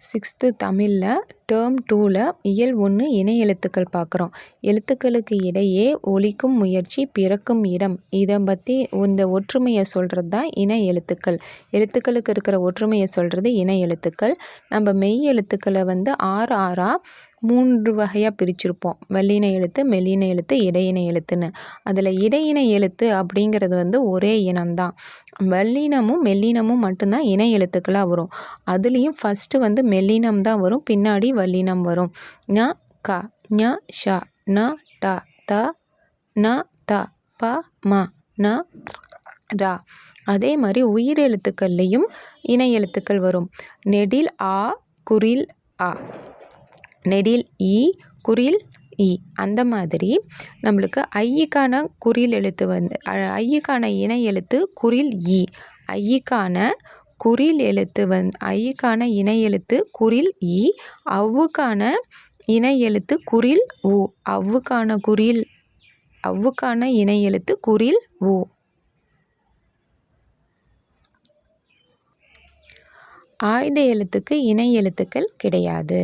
Sixth தமிழில் term டூவில் இயல் ஒன்று இணை எழுத்துக்கள் பார்க்குறோம் எழுத்துக்களுக்கு இடையே ஒலிக்கும் முயற்சி பிறக்கும் இடம் இதை பற்றி இந்த ஒற்றுமையை சொல்கிறது தான் இணை எழுத்துக்கள். எழுத்துக்களுக்கு இருக்கிற ஒற்றுமையை சொல்கிறது இணை எழுத்துக்கள். நம்ம மெய் எழுத்துக்களை வந்து ஆறு ஆறாக மூன்று வகையாக பிரிச்சிருப்போம். வல்லின எழுத்து மெல்லின எழுத்து இடையின எழுத்துன்னு. அதில் இடையின எழுத்து அப்படிங்கிறது வந்து ஒரே இனம்தான். வல்லினமும் மெல்லினமும் மட்டும்தான் இணை எழுத்துக்களாக வரும். அதுலேயும் ஃபஸ்ட்டு வந்து மெல்லினம் தான் வரும் பின்னாடி வல்லினம் வரும். ந க ஞ ஷ ந ட த ந த ப ம ந ரா. அதே மாதிரி உயிர் எழுத்துக்கள்லேயும் இணை எழுத்துக்கள் வரும். நெடில் ஆ குரில் அ. நெடில் இ குறில் இ. அந்த மாதிரி நம்மளுக்கு ஐயிக்கான குறில் எழுத்து வந்து ஐயிக்கான இணை எழுத்து குறில் இ. ஐயிக்கான குறில் எழுத்து வந் ஐயிக்கான இணை எழுத்து குறில் இ. அவ்வுக்கான இணை எழுத்து குறில் உ. அவ்வுக்கான குறில் அவ்வுக்கான இணை எழுத்து குறில் உ. ஆயுத எழுத்துக்கு இணை எழுத்துக்கள் கிடையாது.